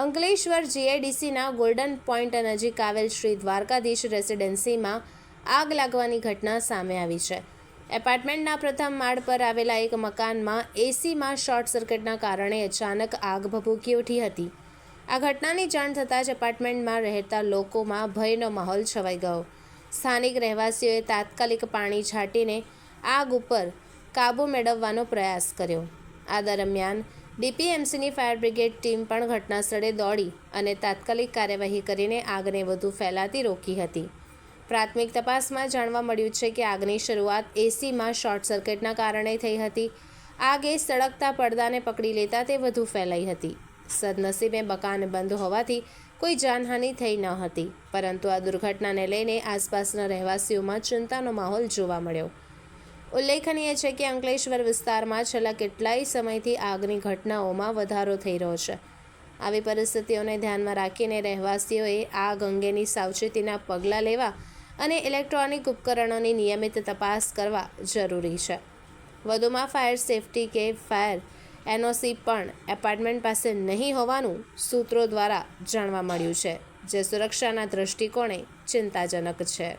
Ankleshwar જીઆઈડીસીના golden point નજીક આવેલ શ્રી દ્વારકાધીશ રેસિડેન્સીમાં આગ લાગવાની ઘટના સામે આવી છે. એપાર્ટમેન્ટના પ્રથમ માળ પર આવેલા એક મકાનમાં એસીમાં શોર્ટ સર્કિટના કારણે અચાનક આગ ભભૂકી ઉઠી હતી. આ ઘટનાની જાણ થતાં જ એપાર્ટમેન્ટમાં રહેતા લોકોમાં ભયનો માહોલ છવાઈ ગયો. સ્થાનિક રહેવાસીઓએ તાત્કાલિક પાણી છાંટીને આગ ઉપર કાબૂ મેળવવાનો પ્રયાસ કર્યો. આ દરમિયાન ડીપીએમસીની ફાયર બ્રિગેડ ટીમ પણ ઘટના સ્થળે દોડી અને તાત્કાલિક કાર્યવાહી કરીને આગને વધુ ફેલાતી રોકી હતી. પ્રાથમિક તપાસમાં જાણવા મળ્યું છે કે આગની શરૂઆત એસીમાં શોર્ટ સર્કિટના કારણે થઈ હતી. આગે સળગતા પડદાને પકડી લેતા તે વધુ ફેલાઈ હતી. સદનસીબે મકાન બંધ હોવાથી કોઈ જાનહાનિ થઈ ન હતી, પરંતુ આ દુર્ઘટનાને લઈને આસપાસના રહેવાસીઓમાં ચિંતાનો માહોલ જોવા મળ્યો. ઉલ્લેખનીય છે કે અંકલેશ્વર વિસ્તારમાં છેલ્લા કેટલાય સમયથી આગની ઘટનાઓમાં વધારો થઈ રહ્યો છે. આવી પરિસ્થિતિઓને ધ્યાનમાં રાખીને રહેવાસીઓએ આગ અંગેની સાવચેતીના પગલાં લેવા અને ઇલેક્ટ્રોનિક ઉપકરણોની નિયમિત તપાસ કરવા જરૂરી છે. વધુમાં ફાયર સેફટી કે ફાયર એનઓસી પણ એપાર્ટમેન્ટ પાસે નહીં હોવાનું સૂત્રો દ્વારા જાણવા મળ્યું છે, જે સુરક્ષાના દૃષ્ટિકોણે ચિંતાજનક છે.